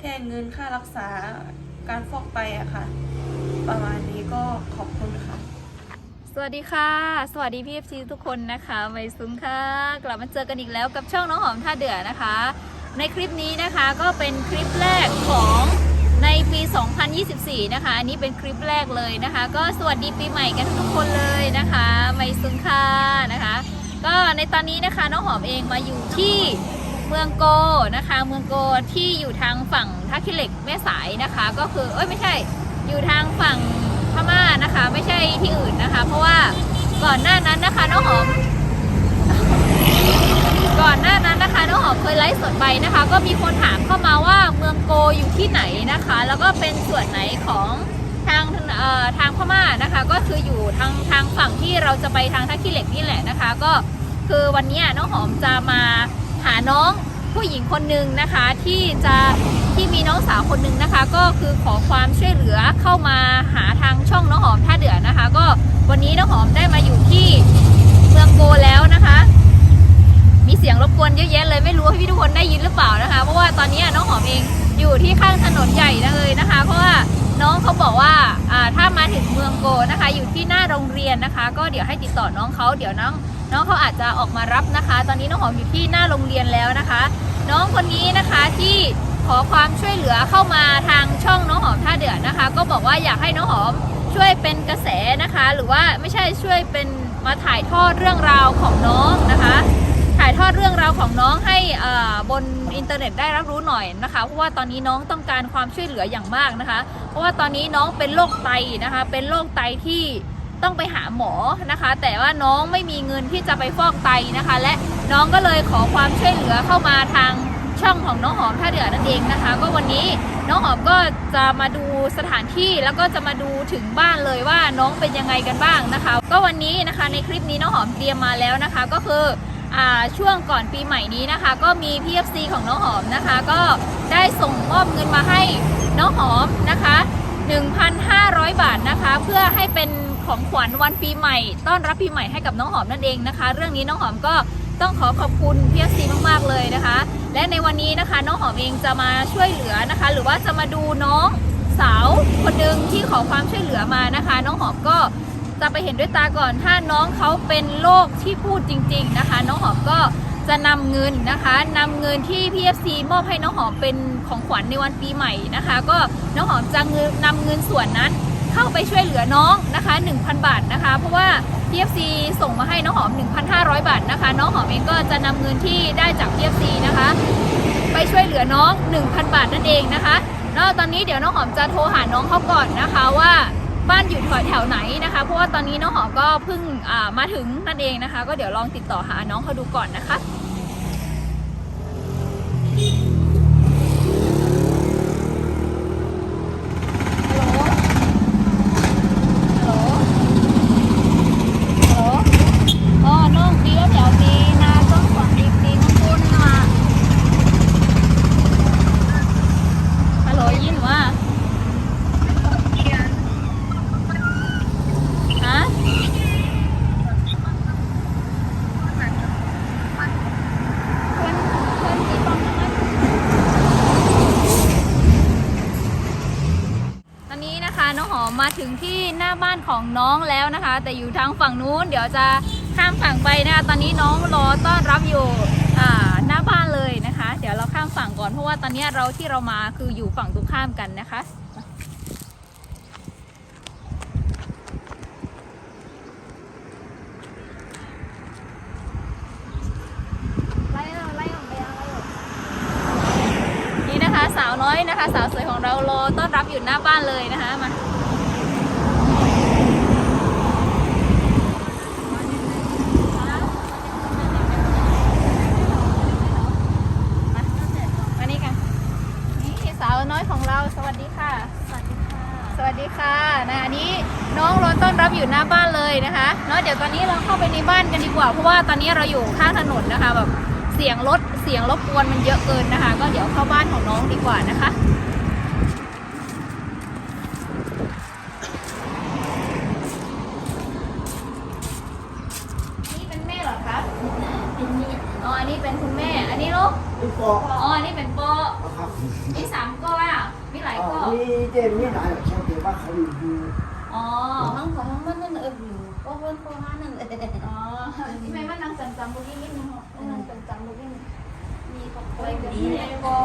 แค่เงินค่ารักษาการฟอกไตอะค่ะ ประมาณนี้ก็ขอบคุณค่ะ สวัสดีค่ะ สวัสดีพี่เอฟซีทุกคนนะคะไมซุงค่ะ กลับมาเจอกันอีกแล้วกับช่องน้องหอมท่าเดือนะคะ ในคลิปนี้นะคะก็เป็นคลิปแรกของในปี 2024 นะคะ อันนี้เป็นคลิปแรกเลยนะคะ ก็สวัสดีปีใหม่กันทุกคนเลยนะคะ ไมซุงค่ะนะคะ ก็ในตอนนี้นะคะน้องหอมเองมาอยู่ที่ เมืองโกนะคะ เมืองโกที่อยู่ทางฝั่งท่าขี้เหล็กแม่สายนะคะ ก็คือเอ้ยไม่ใช่อยู่ทางฝั่งพม่านะคะ ไม่ใช่ที่อื่นนะคะ เพราะว่าก่อนหน้านั้นนะคะน้องหอม ก่อนหน้านั้นนะคะน้องหอมเคยไลฟ์สดไปนะคะ ก็มีคนถามเข้ามาว่าเมืองโกอยู่ที่ไหนนะคะ แล้วก็เป็นส่วนไหนของทางเอ่อทางพม่านะคะ ก็คืออยู่ทางทางฝั่งที่เราจะไปทางท่าขี้เหล็กนี่แหละนะคะ ก็คือวันนี้น้องหอมจะมา หาน้องผู้หญิงคนหนึ่งนะคะที่จะที่มีน้องสาวคนหนึ่งนะคะ ก็คือขอความช่วยเหลือเข้ามาหาทางช่องน้องหอมท่าเดือนะคะ ก็วันนี้น้องหอมได้มาอยู่ที่เมืองโกแล้วนะคะ มีเสียงรบกวนเยอะแยะเลยไม่รู้ว่าพี่ทุกคนได้ยินหรือเปล่านะคะ เพราะว่าตอนนี้น้องหอมเองอยู่ที่ข้างถนนใหญ่นะเลยนะคะ เพราะว่าน้องเขาบอกว่าอ่าถ้ามาถึงเมืองโกนะคะ อยู่ที่หน้าโรงเรียนนะคะ ก็เดี๋ยวให้ติดต่อน้องเขาเดี๋ยวน้อง น้องเขาอาจจะออกมารับนะคะ ตอนนี้น้องหอมอยู่ที่หน้าโรงเรียนแล้วนะคะ น้องคนนี้นะคะที่ขอความช่วยเหลือเข้ามาทางช่องน้องหอมท่าเดือดนะคะ ก็บอกว่าอยากให้น้องหอมช่วยเป็นกระแสนะคะ หรือว่าไม่ใช่ช่วยเป็นมาถ่ายทอดเรื่องราวของน้องนะคะ ถ่ายทอดเรื่องราวของน้องให้บนอินเทอร์เน็ตได้รับรู้หน่อยนะคะเพราะว่าตอนนี้น้องต้องการความช่วยเหลืออย่างมากนะคะ เพราะว่าตอนนี้น้องเป็นโรคไตนะคะ เป็นโรคไตที่ ต้องไปหาหมอนะคะ แต่ว่าน้องไม่มีเงินที่จะไปฟอกไตนะคะ และน้องก็เลยขอความช่วยเหลือเข้ามาทางช่องของน้องหอมท่าเดือนั่นเองนะคะ ก็วันนี้น้องหอมก็จะมาดูสถานที่แล้วก็จะมาดูถึงบ้านเลยว่าน้องเป็นยังไงกันบ้างนะคะ ก็วันนี้นะคะในคลิปนี้น้องหอมเตรียมมาแล้วนะคะ ก็คืออ่าช่วงก่อนปีใหม่นี้นะคะ ก็มี PFC ของน้องหอมนะคะ ก็ได้ส่งมอบเงินมาให้น้องหอมนะคะ 1,500 บาทนะคะ เพื่อให้เป็น ของขวัญวันปีใหม่ ต้อนรับปีใหม่ให้กับน้องหอมนั่นเองนะคะ เรื่องนี้น้องหอมก็ต้องขอขอบคุณ PFC มากๆเลยนะคะ และในวันนี้นะคะ น้องหอมเองจะมาช่วยเหลือนะคะ หรือว่าจะมาดูน้องสาวคนหนึ่งที่ขอความช่วยเหลือมานะคะ น้องหอมก็จะไปเห็นด้วยตาก่อนถ้าน้องเขาเป็นโรคที่พูดจริง ๆนะคะ น้องหอมก็จะนำเงินนะคะนำเงินที่ PFC มอบให้น้องหอมเป็นของขวัญในวันปีใหม่นะคะ ก็น้องหอมจะเงินนำเงินส่วนนั้น เข้าไปช่วยเหลือน้องนะคะ 1,000 บาทนะคะ เพราะว่า PFC ส่งมาให้น้องหอม 1,500 บาทนะคะ น้องหอมเองก็จะนำเงินที่ได้จาก PFC นะคะ ไปช่วยเหลือน้อง 1,000 บาทนั่นเองนะคะแล้วตอนนี้เดี๋ยวน้องหอมจะโทรหาน้องเขาก่อนนะคะว่าบ้านอยู่แถวไหนนะคะ เพราะว่าตอนนี้น้องหอมก็เพิ่งมาถึงนั่นเองนะคะ ก็เดี๋ยวลองติดต่อหาน้องเขาดูก่อนนะคะ ฮัลโหล ฮัลโหล ฮัลโหลอ๋อน้องเดียวเดี๋ยวดีนาต้องขวัญดีดีน้องคุณมา ฮัลโหลยินว่าฮะเพื่อนเพื่อนตีป้อมนะคะตอนนี้นะคะน้องหอมมาถึงที่หน้าบ้านของน้องแล้วนะคะ แต่อยู่ทางฝั่งนู้นเดี๋ยวจะข้ามฝั่งไปนะคะตอนนี้น้องรอต้อนรับอยู่อ่าหน้าบ้านเลยนะคะ เดี๋ยวเราข้ามฝั่งก่อนเพราะว่าตอนนี้ เราที่เรามาคืออยู่ฝั่งตรงข้ามกันนะคะ นี่นะคะ สาวน้อยนะคะ สาวสวยของเรารอต้อนรับอยู่หน้าบ้านเลยนะคะมานี่กันนี่สาวน้อยของเราสวัสดีค่ะ สวัสดีค่ะ สวัสดีค่ะนะอันนี้น้ องรอต้อนรับอยู่หน้าบ้านเลยนะคะเนาะเดี๋ยวตอนนี้เราเข้าไปในบ้านกันดีกว่า เพราะว่าตอนนี้เราอยู่ข้างถนนนะคะแบบเสียงรถเสียงรบกวนมันเยอะเกินนะคะ ก็เดี๋ยวเข้าบ้านของน้องดีกว่านะคะ นี่เป็นแม่เหรอคะเป็นแม่อ๋ออันนี้เป็นคุณแม่ อันนี้ลูก ลูกปอก อ๋ออันนี้เป็นปอ ครับ นี่สามก้อน มีหลาย อ๋อ ข้อ มีเจนมีหลายแบบเช่นเดียวว่าเขาอยู่ดู อ๋อ ทั้งของทั้งมันนั่นเอออยู่ก็เพิ่นโคราชนั่นเออ อ๋อที่แม่ว่านั่งจำจำบุกี้นิดนึงเหรอนั่งจำจำบุกี้มีของไปเดี๋ยว ดี นี้ เลยก็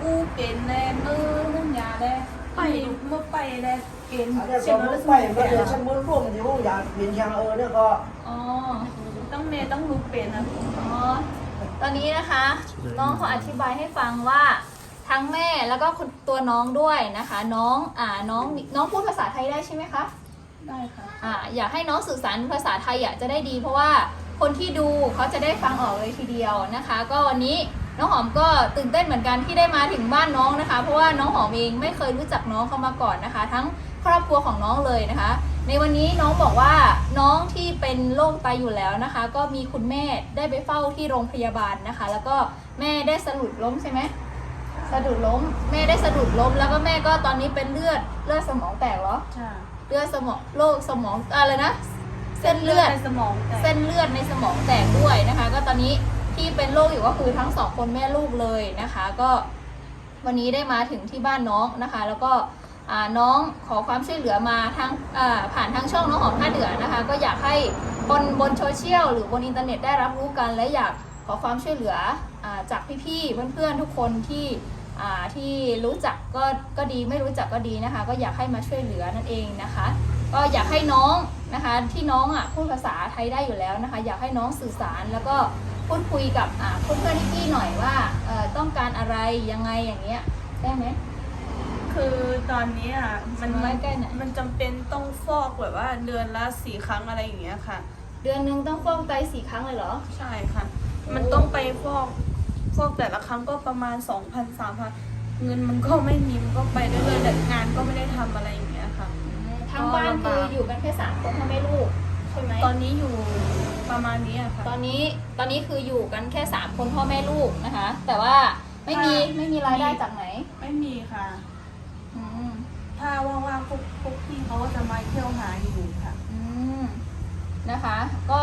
กูเป็นแน่มือมึงยาได้ไปเมื่อไปได้ เป็นอันนี้เช่ก็นมันว่าไปมันจะชั้นมือร่วมอยู่อยากเปลี่ยนยางเออเนี่ยก็อ๋อ ต้องเมต้องรู้เป็นนะอ๋อ ตอนนี้นะคะ น้องเขาอธิบายให้ฟังว่าทั้งแม่แล้วก็คุณตัวน้องด้วยนะคะ น้องอ่าน้องน้องพูดภาษาไทยได้ใช่ไหมคะได้ค่ะอ่าอยากให้น้องสื่อสารภาษาไทยอะจะได้ดี เพราะว่าคนที่ดูเขาจะได้ฟังออกเลยทีเดียวนะคะ ก็วันนี้น้องหอมก็ตื่นเต้นเหมือนกันที่ได้มาถึงบ้านน้องนะคะ เพราะว่าน้องหอมเองไม่เคยรู้จักน้องเขามาก่อนนะคะ ทั้ง ครอบครัวของน้องเลยนะคะ ในวันนี้น้องบอกว่าน้องที่เป็นโรคไตอยู่แล้วนะคะ ก็มีคุณแม่ได้ไปเฝ้าที่โรงพยาบาลนะคะ แล้วก็แม่ได้สะดุดล้มใช่ไหมสะดุดล้ม แม่ได้สะดุดล้ม แล้วก็แม่ก็ตอนนี้เป็นเลือดเลือดสมองแตกเหรอจ้าเลือดสมองโรคสมองอะไรนะเส้นเลือดในสมองแต่เส้นเลือดในสมองแตกด้วยนะคะ ก็ตอนนี้ที่เป็นโรคอยู่ก็คือทั้งสองคนแม่ลูกเลยนะคะ ก็วันนี้ได้มาถึงที่บ้านน้องนะคะ แล้วก็อ่า น้องขอความช่วยเหลือมาทางผ่านทางช่องน้องหอมท่าเดือนะคะ ก็อยากให้บนบนโซเชียลหรือบนอินเทอร์เน็ตได้รับรู้กันและอยากขอความช่วยเหลืออจากพี่ๆเพื่อนๆทุกคนที่ที่รู้จักก็ก็ดีไม่รู้จักก็ดีนะคะ ก็อยากให้มาช่วยเหลือนั่นเองนะคะ ก็อยากให้น้องนะคะที่น้องอะพูดภาษาไทยได้อยู่แล้วนะคะ อยากให้น้องสื่อสารแล้วก็พูดคุยกับเพื่อนๆที่หน่อยว่าต้องการอะไรยังไงอย่างเงี้ยได้ไหม คือตอนนี้อะมันไว้ใกล้หน่อยมันจำเป็นต้องฟอกแบบว่าเดือนละสี่ครั้งอะไรอย่างเงี้ยค่ะ เดือนหนึงต้องฟอกไตสี่ครั้งเลยเหรอ ใช่ค่ะ มันต้องไปฟอกฟอกแต่ละครั้งก็ประมาณสองพันสามพันเงินมันก็ไม่มีมันก็ไปเรื่อยๆแต่งานก็ไม่ได้ทำอะไรอย่างเงี้ยค่ะ ทั้งบ้านคืออยู่กันแค่สามคนพ่อแม่ลูกใช่ไหมตอนนี้อยู่ประมาณนี้อะค่ะ ตอนนี้ตอนนี้คืออยู่กันแค่สามคนพ่อแม่ลูกนะคะ แต่ว่าไม่มีค่ะ ไม่มีรายได้จากไหน ไม่มีค่ะอืม ถ้าว่างๆพวกพวกพี่เขาก็จะมาเที่ยวหาอยู่ค่ะ อืมนะคะ ก็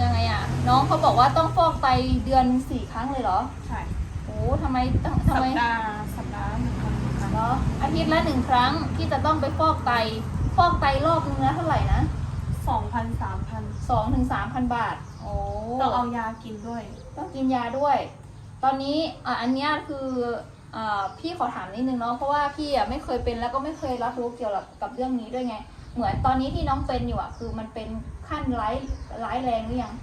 ยังไงอะน้องเขาบอกว่าต้องฟอกไตเดือนสี่ครั้งเลยเหรอใช่โอ้ทำไมต้องทำสัไมปดาห์สัปดาห์หนึ่งครั้งค่ะเหรออาทิตย์ละหนึ่งครั้งที่จะต้องไปฟอกไต ฟอกไตรอบนึงนะเท่าไหร่นะสองพันสามพันสองถึงสามพันบาท โอ้ต้องเอายากินด้วย ต้องกินยาด้วย ตอนนี้อะอันเนี้ยคืออ่า พี่ขอถามนิดนึงเนาะเพราะว่าพี่อะไม่เคยเป็นแล้วก็ไม่เคยรับรู้เกี่ยวกับกับเรื่องนี้ด้วยไง เหมือนตอนนี้ที่น้องเป็นอยู่อะคือมันเป็นขั้นร้ายร้ายแรงหรือยัง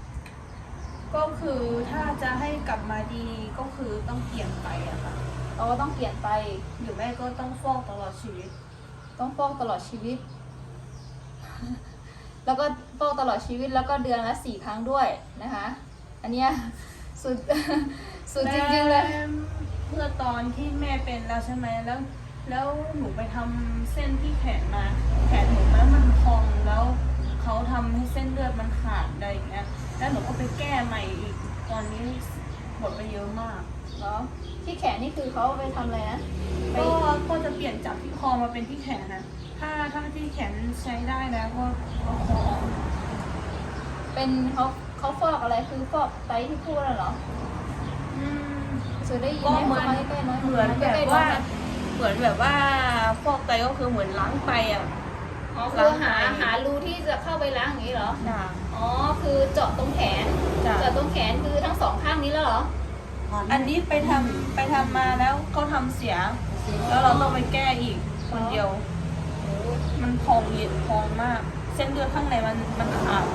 ก็คือถ้าจะให้กลับมาดีก็คือต้องเปลี่ยนไปอะค่ะเราก็ต้องเปลี่ยนไปหรือไม่ก็ต้องฟอกตลอดชีวิต ต้องฟอกตลอดชีวิต แล้วก็ฟอกตลอดชีวิตแล้วก็เดือนละสี่ครั้งด้วยนะคะ อันเนี้ยสุดสุดจริงๆเลย เมื่อตอนที่แม่เป็นแล้วใช่ไหมแล้ว แล้วหนูไปทำเส้นที่แขนมาแขนหนูแล้วมันพองแล้วเขาทำให้เส้นเลือดมันขาดอะไรอย่างเงี้ยแล้วหนูก็ไปแก้ใหม่อีกตอนนี้หมดไปเยอะมากเนาะที่แขนนี่คือเขาไปทำอะไรนะไปก็ก็จะเปลี่ยนจากที่คอมาเป็นที่แขนนะถ้าถ้าที่แขนใช้ได้แล้วก็ก็คอออกเป็นเขาเขาฟอกอะไรคือฟอกไตที่พูดน่ะเหรอ อืม สุดได้ยินก็ไหมเหมือนเข้ามาใกล้ๆน้อยเหมือนแบบว่า เหมือนแบบว่าฟอกไตก็คือเหมือนล้างไตอะอ๋อคือหาหารูที่จะเข้าไปล้างอย่างนี้เหรอจ้ะอ๋อคือเจาะตรงแขนจ้ะเจาะตรงแขนคือทั้งสองข้างนี้แล้วเหรออันนี้ไปทำไปทำมาแล้วเขาทำเสีย แล้วเราต้องไปแก้อีกคนเดียว มันพองเย็นพองมาก เส้นเลือดข้างในมันมันขาด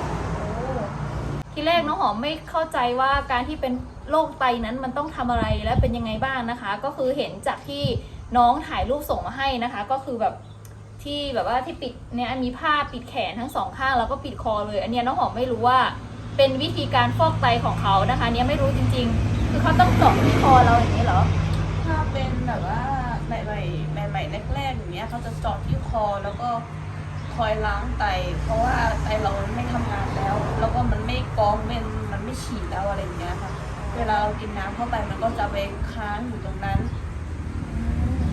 ทีแรกน้องหอมไม่เข้าใจว่าการที่เป็น โรคไตนั้นมันต้องทำอะไรและเป็นยังไงบ้างนะคะ ก็คือเห็นจากที่น้องถ่ายรูปส่งมาให้นะคะ ก็คือแบบที่แบบว่าที่ปิดเนี่ยมีผ้าปิดแขนทั้งสองข้างแล้วก็ปิดคอเลย อันเนี้ยน้องหอมไม่รู้ว่าเป็นวิธีการฟอกไตของเขานะคะ เนี้ยไม่รู้จริง ๆ คือเขาต้องเจาะที่คอเราอย่างนี้เหรอถ้าเป็นแบบว่าใหม่ๆใหม่ๆแรกๆอย่างเงี้ยเขาจะเจาะที่คอแล้วก็คอยล้างไต เพราะว่าไตเราไม่ทำงานแล้ว แล้วก็มันไม่กองมันมันไม่ฉีดแล้วอะไรอย่างเงี้ยค่ะ เวลาเรากินน้ำเข้าไปมันก็จะไปค้างอยู่ตรงนั้น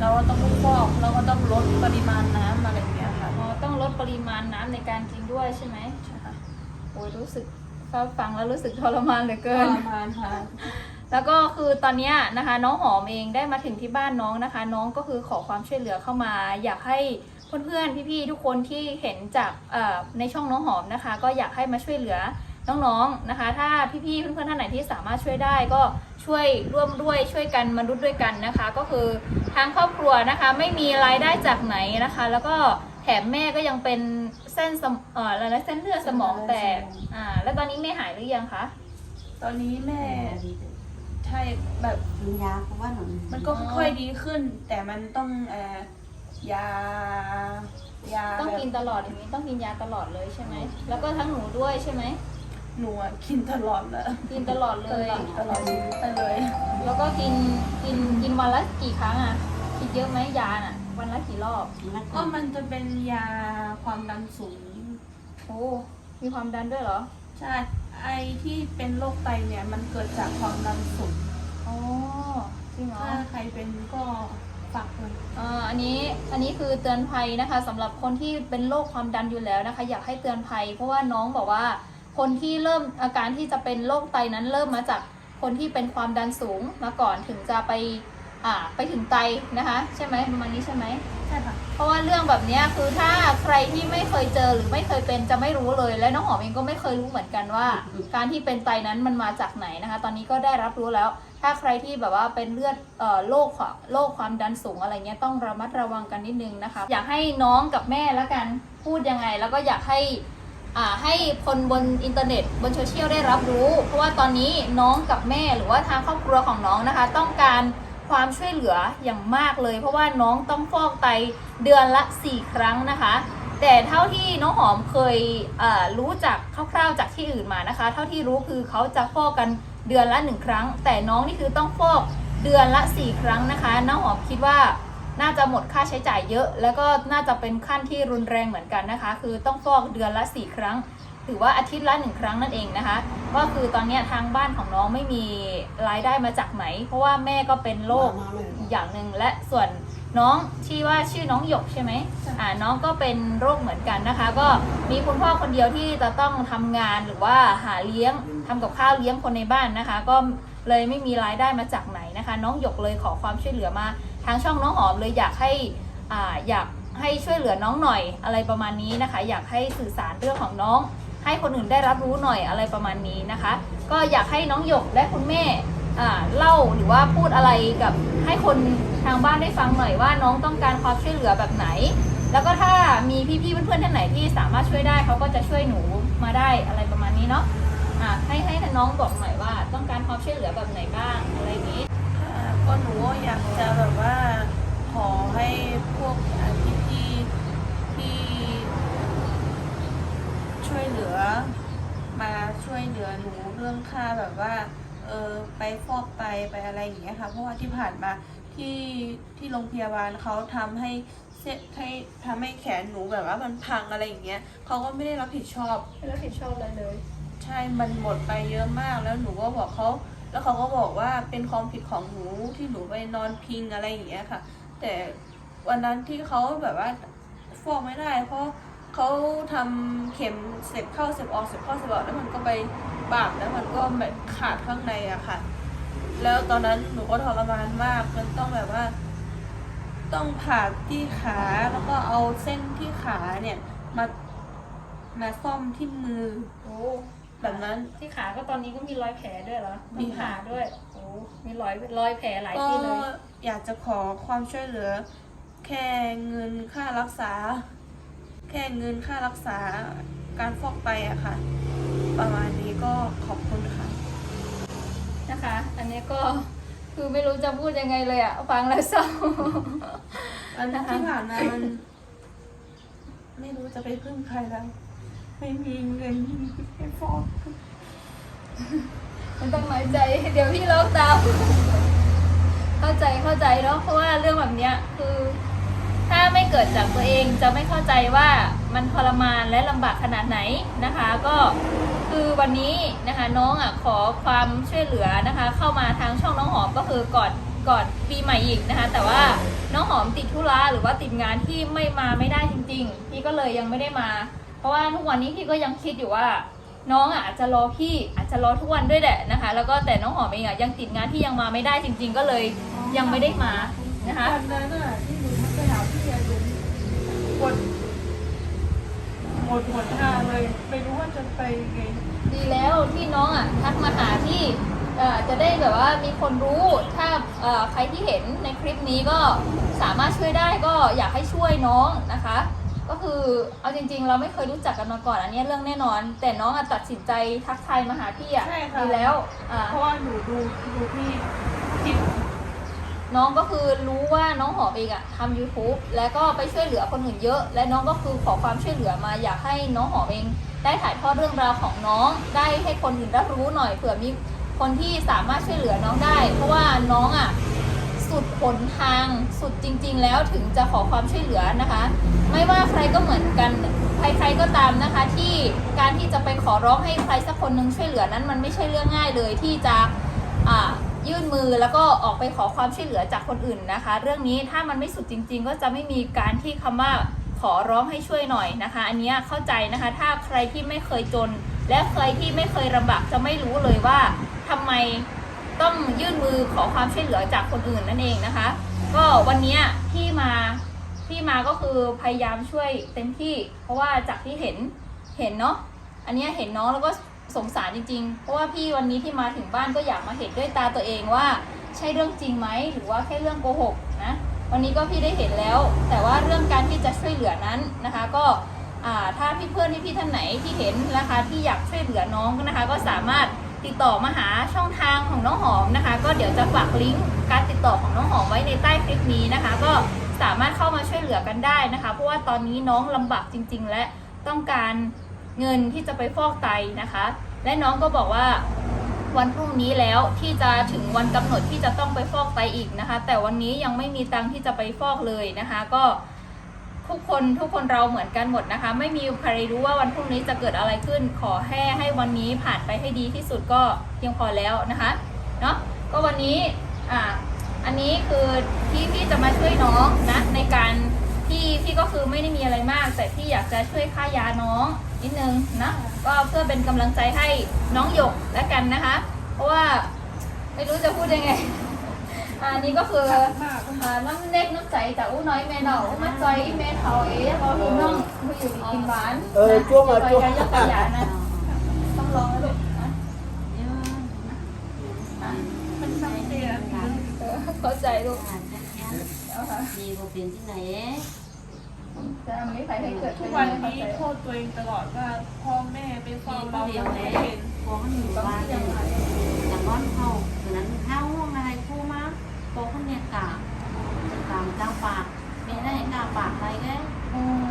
เราก็ต้องฟอกเราก็ต้องลดปริมาณน้ำอะไรอย่างเงี้ยค่ะอ๋อต้องลดปริมาณน้ำในการกินด้วยใช่ไหมใช่ค่ะโอ้ยรู้สึกฟังแล้วรู้สึกทรมานเหลือปเกินระมาณค่ะ แล้วก็คือตอนเนี้ยนะคะ น้องหอมเองได้มาถึงที่บ้านน้องนะคะ น้องก็คือขอความช่วยเหลือเข้ามา อยากให้เพื่อนๆพี่ๆทุกคนที่เห็นจากเอ่อในช่องน้องหอมนะคะ ก็อยากให้มาช่วยเหลือ น้องๆนะคะ ถ้าพี่ๆเพื่อนๆท่านไหนที่สามารถช่วยได้ก็ช่วยร่วมด้วยช่วยกันมนุษย์ด้วยกันนะคะ ก็คือทางครอบครัวนะคะไม่มีรายได้จากไหนนะคะ แล้วก็แถมแม่ก็ยังเป็นเส้นสมเอ่ออะไรนะเส้นเลือดสมองแตกอ่าแล้วตอนนี้แม่หายหรือยังคะตอนนี้แม่ใช่แบบกินยาเพราะว่าหนูมันก็ค่อยๆดีขึ้น แต่มันต้องเอ่อยายาต้องแบบกินตลอดอย่างนี้ต้องกินยาตลอดเลยใช่ไหมแล้วก็ทั้งหนูด้วยใช่ไหม หนูอะกินตลอดเลยกินตลอดตเลลยอดตลอดชีวิตไปเลย แล้วก็กินกินกินวันละกี่ครั้งอะกินเยอะไหมยาน่ะ วันละกี่รอบมันก็มันจะเป็นยาความดันสูง โอ้มีความดันด้วยเหรอใช่ ไอที่เป็นโรคไตเนี่ย มันเกิดจากความดันสูง อ๋อจริงเหรอ ถ้าใครเป็นก็ฝากเลยอ่าอันนี้อันนี้คือเตือนภัยนะคะสำหรับคนที่เป็นโรคความดันอยู่แล้วนะคะ อยากให้เตือนภัย เพราะว่าน้องบอกว่า คนที่เริ่มอาการที่จะเป็นโรคไตนั้นเริ่มมาจากคนที่เป็นความดันสูงมาก่อนถึงจะไปอ่าไปถึงไตนะคะ ใช่ไหมประมาณนี้ใช่ไหมใช่ค่ะเพราะว่าเรื่องแบบเนี้ยคือถ้าใครที่ไม่เคยเจอหรือไม่เคยเป็นจะไม่รู้เลย และน้องหอมเองก็ไม่เคยรู้เหมือนกันว่า การที่เป็นไตนั้นมันมาจากไหนนะคะ ตอนนี้ก็ได้รับรู้แล้ว ถ้าใครที่แบบว่าเป็นเลือดเอ่อโรคความโรคความดันสูงอะไรเงี้ยต้องระมัดระวังกันนิดนึงนะคะ อยากให้น้องกับแม่แล้วกันพูดยังไง แล้วก็อยากให้อ่า ให้คนบนอินเทอร์เน็ตบนโซเชียลได้รับรู้ เพราะว่าตอนนี้น้องกับแม่หรือว่าทางครอบครัวของน้องนะคะ ต้องการความช่วยเหลืออย่างมากเลย เพราะว่าน้องต้องฟอกไตเดือนละ 4 ครั้งนะคะ แต่เท่าที่น้องหอมเคยเรู้จากคร่าวๆจากที่อื่นมานะคะ เท่าที่รู้คือเขาจะฟอกกันเดือนละหนึ่งครั้ง แต่น้องนี่คือต้องฟอกเดือนละ 4 ครั้งนะคะ น้องหอมคิดว่า น่าจะหมดค่าใช้จ่ายเยอะ แล้วก็น่าจะเป็นขั้นที่รุนแรงเหมือนกันนะคะ คือต้องฟอกเดือนละ 4 ครั้งถือว่าอาทิตย์ละหนึ่งครั้งนั่นเองนะคะ ก็คือตอนนี้ทางบ้านของน้องไม่มีรายได้มาจากไหน เพราะว่าแม่ก็เป็นโรคอย่างหนึ่งและส่วนน้องที่ว่าชื่อน้องหยกใช่ไหมอ่าน้องก็เป็นโรคเหมือนกันนะคะ ก็มีคุณพ่อคนเดียวที่จะต้องทำงานหรือว่าหาเลี้ยงทำกับข้าวเลี้ยงคนในบ้านนะคะ ก็เลยไม่มีรายได้มาจากไหนนะคะ น้องหยกเลยขอความช่วยเหลือมา ทางช่องน้องหอมเลยอยากให้อ่าอยากให้ช่วยเหลือน้องหน่อยอะไรประมาณนี้นะคะ อยากให้สื่อสารเรื่องของน้อง ให้คนอื่นได้รับรู้หน่อยอะไรประมาณนี้นะคะ ก็อยากให้น้องหยกและคุณแม่อ่าเล่าหรือว่าพูดอะไรกับให้คนทางบ้านได้ฟังหน่อยว่าน้องต้องการความช่วยเหลือแบบไหน แล้วก็ถ้ามีพี่ๆเพื่อนๆท่านไหนที่สามารถช่วยได้เขาก็จะช่วยหนูมาได้อะไรประมาณนี้เนาะอ่าให้ให้น้องบอกหน่อยว่าต้องการความช่วยเหลือแบบไหนบ้างอะไรนี้ ก็หนูอยากจะแบบว่าขอให้พวกอ่าพี่ๆที่ช่วยเหลือ มาช่วยเหลือหนูเรื่องค่าแบบว่า เออไปฟอกไตไปอะไรอย่างเงี้ยค่ะ เพราะว่าที่ผ่านมาที่ที่โรงพยาบาลเขาทำให้เส้นให้ทำให้แขนหนูแบบว่ามันพังอะไรอย่างเงี้ยเขาก็ไม่ได้รับผิดชอบ ไม่รับผิดชอบอะไรเลย ใช่ มันหมดไปเยอะมากแล้วหนูก็บอกเขา แล้วเขาก็บอกว่าเป็นความผิดของหนูที่หนูไปนอนพิงอะไรอย่างเงี้ยค่ะ แต่วันนั้นที่เขาแบบว่าฟอกไม่ได้ เพราะเขาทำเข็มเสร็จเข้าเสร็จออกเสร็จเข้าเสร็จออกแล้วมันก็ไปบาดแล้วมันก็แบบขาดข้างในอะค่ะ แล้วตอนนั้นหนูก็ทรมานมากมันต้องแบบว่า ต้องผ่าที่ขาแล้วก็เอาเส้นที่ขาเนี่ยมามาซ่อมที่มือโอ้ แบบนั้น ที่ขาก็ตอนนี้ก็มีรอยแผลด้วยเหรอมีมีค่ะ ขาด้วยโอ้มีรอยรอยแผลหลายก็ที่เลยอยากจะขอความช่วยเหลือ แค่เงินค่ารักษา แค่เงินค่ารักษาการฟอกไตอะค่ะ ประมาณนี้ก็ขอบคุณค่ะ นะคะ อันนี้ก็คือไม่รู้จะพูดยังไงเลยอะฟังแล้วเศร้า อันที่ผ่านมามัน ไม่รู้จะไปพึ่งใครแล้ว ไม่มีเงินให้ฟอกมันต้องน้อยใจ เดี๋ยวพี่ล็อกดาวน์เข้าใจเข้าใจเนาะเพราะว่าเรื่องแบบเนี้ยคือ ถ้าไม่เกิดจากตัวเองจะไม่เข้าใจว่ามันทรมานและลำบากขนาดไหนนะคะ ก็คือวันนี้นะคะน้องอะขอความช่วยเหลือนะคะ เข้ามาทางช่องน้องหอมก็คือก่อนก่อนปีใหม่อีกนะคะ แต่ว่าน้องหอมติดธุระหรือว่าติดงานที่ไม่มาไม่ได้จริง ๆ พี่ก็เลยยังไม่ได้มา ราะว่าทุกวันนี้พี่ก็ยังคิดอยู่ว่า น้องอะอาจจะรอพี่อาจจะรอทุกวันด้วยแหละนะคะ แล้วก็แต่น้องหอมเองอะยังติดงานที่ยังมาไม่ได้จริง ๆ ก็เลยยังไม่ได้มานะคะวันนั้นอะที่หนูไปหาพี่อะหนูหมดหมดหมดทางเลยไม่รู้ว่าจะไปยังไงดีแล้วที่น้องอะทักมาหาที่เอ่อจะได้แบบว่ามีคนรู้ถ้าเอ่อใครที่เห็นในคลิปนี้ก็สามารถช่วยได้ก็อยากให้ช่วยน้องนะคะ ก็คือเอาจริง ๆ เราไม่เคยรู้จักกันมาก่อนอันนี้เรื่องแน่นอน แต่น้องอะตัดสินใจทักทายมาหาพี่อะใช่ค่ะ ดีแล้วอ่าเพราะว่าหนูดูดูพี่คลิปน้องก็คือรู้ว่าน้องหอมเองอะทำ YouTube แล้วก็ไปช่วยเหลือคนอื่นเยอะ และน้องก็คือขอความช่วยเหลือมาอยากให้น้องหอมเองได้ถ่ายทอดเรื่องราวของน้อง ได้ให้คนอื่นรับรู้หน่อยเผื่อมีคนที่สามารถช่วยเหลือน้องได้ เพราะว่าน้องอะ สุดหนทางสุดจริง ๆ แล้วถึงจะขอความช่วยเหลือนะคะ ไม่ว่าใครก็เหมือนกันใครๆก็ตามนะคะ ที่การที่จะไปขอร้องให้ใครสักคนหนึงช่วยเหลือนั้นมันไม่ใช่เรื่องง่ายเลยที่จะยื่นมือแล้วก็ออกไปขอความช่วยเหลือจากคนอื่นนะคะ เรื่องนี้ถ้ามันไม่สุดจริง ๆ ก็จะไม่มีการที่คำว่าขอร้องให้ช่วยหน่อยนะคะ อันนี้เข้าใจนะคะ ถ้าใครที่ไม่เคยจน และใครที่ไม่เคยลำบากจะไม่รู้เลยว่าทำไม ต้องยื่นมือขอความช่วยเหลือจากคนอื่นนั่นเองนะคะ ก็วันนี้ที่มาที่มาก็คือพยายามช่วยเต็มที่ เพราะว่าจากที่เห็นเห็นเนาะอันนี้เห็นน้องแล้วก็สงสารจริงๆ เพราะว่าพี่วันนี้ที่มาถึงบ้านก็อยากมาเห็นด้วยตาตัวเองว่าใช่เรื่องจริงไหมหรือว่าแค่เรื่องโกหกนะวันนี้ก็พี่ได้เห็นแล้ว แต่ว่าเรื่องการที่จะช่วยเหลือนั้นนะคะ ก็ถ้าพี่เพื่อนที่พี่ท่านไหนที่เห็นนะคะที่อยากช่วยเหลือน้องนะคะ ก็สามารถ ติดต่อมาหาช่องทางของน้องหอมนะคะ ก็เดี๋ยวจะฝากลิงก์การติดต่อของน้องหอมไว้ในใต้คลิปนี้นะคะ ก็สามารถเข้ามาช่วยเหลือกันได้นะคะ เพราะว่าตอนนี้น้องลำบากจริง ๆ และต้องการเงินที่จะไปฟอกไตนะคะ และน้องก็บอกว่าวันพรุ่งนี้แล้วที่จะถึงวันกำหนดที่จะต้องไปฟอกไตอีกนะคะ แต่วันนี้ยังไม่มีตังค์ที่จะไปฟอกเลยนะคะ ก็ ทุกคนทุกคนเราเหมือนกันหมดนะคะ ไม่มีใครรู้ว่าวันพรุ่งนี้จะเกิดอะไรขึ้น ขอให้ให้วันนี้ผ่านไปให้ดีที่สุดก็เพียงพอแล้วนะคะเนาะก็วันนี้อ่าอันนี้คือที่พี่จะมาช่วยน้องนะในการพี่พี่ก็คือไม่ได้มีอะไรมาก แต่พี่อยากจะช่วยค่ายาน้องนิดนึงนะก็เพื่อเป็นกำลังใจให้น้องหยกแล้วกันนะคะ เพราะว่าไม่รู้จะพูดยังไง อันนี้ก็คือมากอ่าน้ำเล็กน้ำใสจากอู้น้อยแม่เนาอู้มาจอยแม่เทาเอ๋ก็คือน้องผู้อยู่กินหวานเออจ้วงมาจอยจ้วงกันยกตัวอย่างนะต้องลองแล้วลูกนะมันซ้ำเตียนเออเข้าใจลูกเอาค่ะดีกว่าเป็นที่ไหนจะไม่ใครให้เกิดทุกวันนี้โทษตัวเองตลอดว่าพ่อแม่ไปเฝ้าเราเดียวไม่แล้วเป็นพอเขาอยู่บ้านเนี่ยอย่างน้อนเข้าฉะนั้นเข้าห้องอะไรคู่มา โตขึ้นเนี่ยกาจะตามเจ้าปากไม่ได้กาปากอะไรแกอืม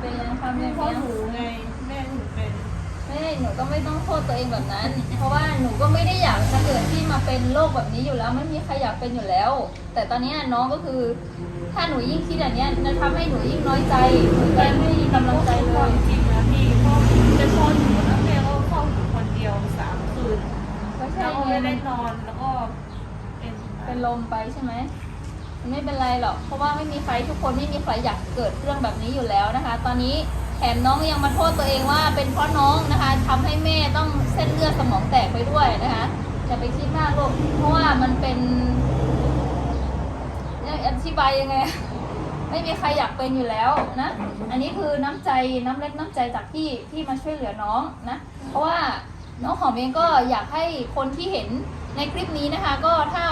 เป็นความแม่เรียนพ่อเนี้ยหนูไงแม่หนูเป็นไม่หนูก็ไม่ต้องโทษตัวเองแบบนั้น เพราะว่าหนูก็ไม่ได้อยากจะเกิดที่มาเป็นโรคแบบนี้อยู่แล้วไม่มีใครอยากเป็นอยู่แล้ว แต่ตอนนี้น้องก็คือ ถ้าหนูยิ่งคิดแบบเนี้ยจะทำให้หนูยิ่งน้อยใจหนูก็ไม่มีกำลังใจเลความยจริงนะพี่พ่อเป็นพ่อหนูนะแม่ก็เฝ้าหนูคนเดียวสามคืนก็ใช่แล้วก็ไงไม่ได้นอนแล้วก็ เป็นลมไปใช่ไหมมันไม่เป็นไรหรอกเพราะว่าไม่มีใครทุกคนไม่มีใครอยากเกิดเรื่องแบบนี้อยู่แล้วนะคะ ตอนนี้แถมน้องยังมาโทษตัวเองว่าเป็นเพราะน้องนะคะทำให้แม่ต้องเส้นเลือดสมองแตกไปด้วยนะคะอย่าไปคิดมากลูกเพราะว่ามันเป็นอธิบายยังไง ไม่มีใครอยากเป็นอยู่แล้วนะ อันนี้คือน้ำใจน้ำเล็กน้ำใจจากพี่ที่มาช่วยเหลือน้องนะ เพราะว่าน้องหอมเองก็อยากให้คนที่เห็นในคลิปนี้นะคะ ก็ถ้า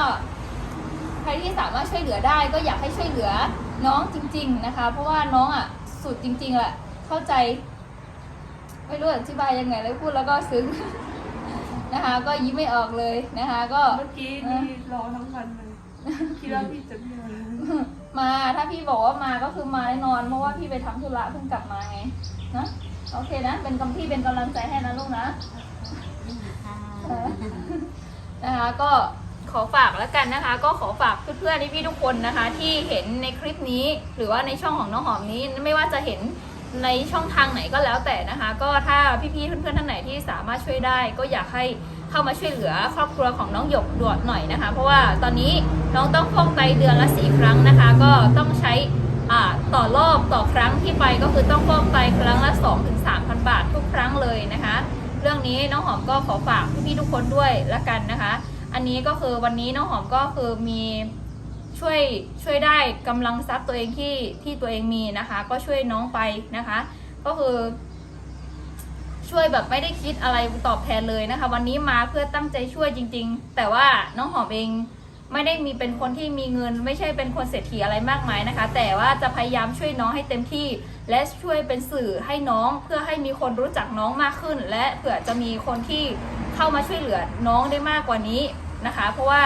ใครที่สามารถช่วยเหลือได้ก็อยากให้ช่วยเหลือน้องจริง ๆนะคะ เพราะว่าน้องอะสุดจริงๆแหละเข้าใจ ไม่รู้อธิบายยังไงเลยพูดแล้วก็ซึ้งนะคะ ก็ยิ้มไม่ออกเลยนะคะ ก็เมื่อกี้นี่รอทั้งวันเลยคิดว่าพี่จะไม่มามาถ้าพี่บอกว่ามาก็คือมาแน่นอน เพราะว่าพี่ไปทำธุระเพิ่งกลับมาไงนะโอเคนะ เป็นกำพี่เป็นกำลังใจให้นะลูกนะนะคะก็ ขอฝากแล้วกันนะคะ ก็ขอฝากเพื่อนๆพี่ๆทุกคนนะคะ ที่เห็นในคลิปนี้ หรือว่าในช่องของน้องหอมนี้ไม่ว่าจะเห็นในช่องทางไหนก็แล้วแต่นะคะ ก็ถ้าพี่ๆเพื่อนๆท่านไหนที่สามารถช่วยได้ ก็อยากให้เข้ามาช่วยเหลือครอบครัวของน้องหยกด่วนหน่อยนะคะ เพราะว่าตอนนี้น้องต้องฟอกไตเดือนละสี่ครั้งนะคะ ก็ต้องใช้ต่อรอบต่อครั้งที่ไปก็คือต้องฟอกไตครั้งละ 2-3,000 บาททุกครั้งเลยนะคะ เรื่องนี้น้องหอมก็ขอฝากพี่ๆทุกคนด้วยละกันนะคะ อันนี้ก็คือวันนี้น้องหอมก็คือมีช่วยช่วยได้กำลังทรัพย์ตัวเองที่ที่ตัวเองมีนะคะ ก็ช่วยน้องไปนะคะ ก็คือ ช่วยแบบไม่ได้คิดอะไรตอบแทนเลยนะคะ วันนี้มาเพื่อตั้งใจช่วยจริง ๆ แต่ว่าน้องหอมเองไม่ได้มีเป็นคนที่มีเงิน ไม่ใช่เป็นคนเศรษฐีอะไรมากมายนะคะ แต่ว่าจะพยายามช่วยน้องให้เต็มที่ และช่วยเป็นสื่อให้น้องเพื่อให้มีคนรู้จักน้องมากขึ้น และเผื่อจะมีคนที่เข้ามาช่วยเหลือน้องได้มากกว่านี้ นะคะ เพราะว่า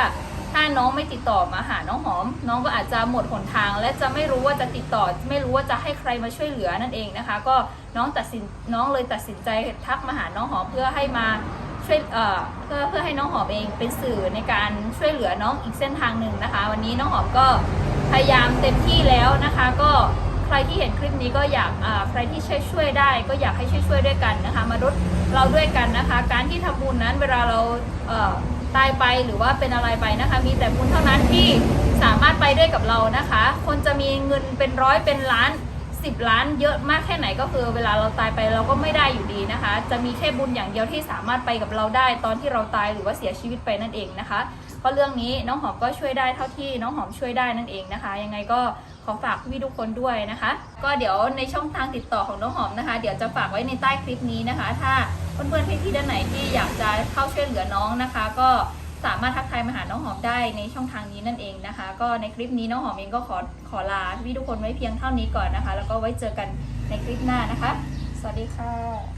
ถ้าน้องไม่ติดต่อมาหาน้องหอม น้องก็อาจจะหมดหนทาง และจะไม่รู้ว่าจะติดต่อ ไม่รู้ว่าจะให้ใครมาช่วยเหลือนั่นเองนะคะ ก็น้องตัดสินน้องเลยตัดสินใจทักมาหาน้องหอมเพื่อให้มาช่วยเอ่อเพื่อเพื่อให้น้องหอมเองเป็นสื่อในการช่วยเหลือน้องอีกเส้นทางหนึ่งนะคะ วันนี้น้องหอมก็พยายามเต็มที่แล้วนะคะ ก็ใครที่เห็นคลิปนี้ก็อยากใครที่ช่วยช่วยได้ ก็อยากให้ช่วยช่วยด้วยกันนะคะ มาลดเราด้วยกันนะคะ การที่ทำบุญนั้นเวลาเราเอ่อ ตายไปหรือว่าเป็นอะไรไปนะคะ มีแต่บุญเท่านั้นที่สามารถไปด้วยกับเรานะคะ คนจะมีเงินเป็นร้อยเป็นล้าน10ล้านเยอะมากแค่ไหนก็คือ เวลาเราตายไปเราก็ไม่ได้อยู่ดีนะคะ จะมีแค่บุญอย่างเดียวที่สามารถไปกับเราได้ ตอนที่เราตายหรือว่าเสียชีวิตไปนั่นเองนะคะ ก็เรื่องนี้น้องหอมก็ช่วยได้เท่าที่น้องหอมช่วยได้นั่นเองนะคะ ยังไงก็ขอฝากพี่ๆทุกคนด้วยนะคะ ก็เดี๋ยวในช่องทางติดต่อของน้องหอมนะคะ เดี๋ยวจะฝากไว้ในใต้คลิปนี้นะคะ ถ้าเพื่อนๆพี่ๆด้านไหนที่อยากจะเข้าช่วยเหลือน้องนะคะ ก็สามารถทักทายมาหาน้องหอมได้ในช่องทางนี้นั่นเองนะคะ ก็ในคลิปนี้น้องหอมเองก็ขอขอลาพี่ๆทุกคนไว้เพียงเท่านี้ก่อนนะคะ แล้วก็ไว้เจอกันในคลิปหน้านะคะ สวัสดีค่ะ